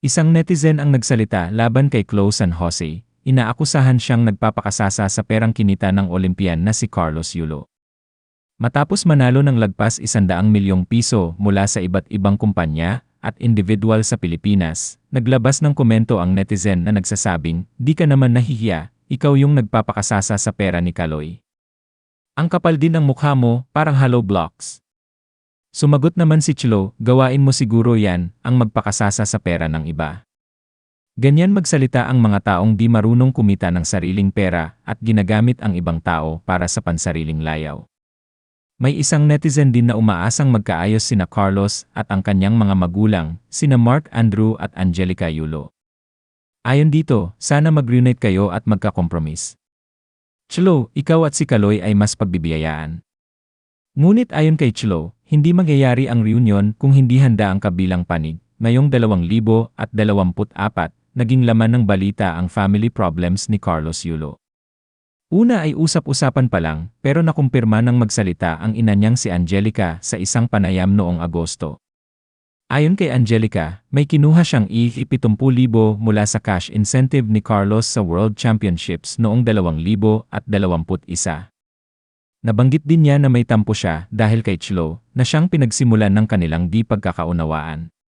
Isang netizen ang nagsalita laban kay Chloe San Jose, inaakusahan siyang nagpapakasasa sa perang kinita ng Olympian na si Carlos Yulo. Matapos manalo ng lagpas isandaang milyong piso mula sa iba't ibang kumpanya at individual sa Pilipinas, naglabas ng komento ang netizen na nagsasabing, di ka naman nahihiya, ikaw yung nagpapakasasa sa pera ni Kaloy. Ang kapal din ng mukha mo, parang hollow blocks. Sumagot naman si Chlo, gawain mo siguro yan, ang magpakasasa sa pera ng iba. Ganyan magsalita ang mga taong di marunong kumita ng sariling pera at ginagamit ang ibang tao para sa pansariling layaw. May isang netizen din na umaasang magkaayos sina Carlos at ang kanyang mga magulang, sina Mark Andrew at Angelica Yulo. Ayon dito, sana mag-reunite kayo at magkakompromis. Chlo, ikaw at si Kaloy ay mas pagbibiyayaan. Ngunit ayon kay Chlo, hindi mangyayari ang reunion kung hindi handa ang kabilang panig. Ngayong 2024, naging laman ng balita ang family problems ni Carlos Yulo. Una ay usap-usapan pa lang, pero nakumpirma ng magsalita ang ina niyang si Angelica sa isang panayam noong Agosto. Ayon kay Angelica, may kinuha siyang i-70,000 mula sa cash incentive ni Carlos sa World Championships noong 2021. Nabanggit din niya na may tampo siya dahil kay Chlo na siyang pinagsimulan ng kanilang di pagkakaunawaan.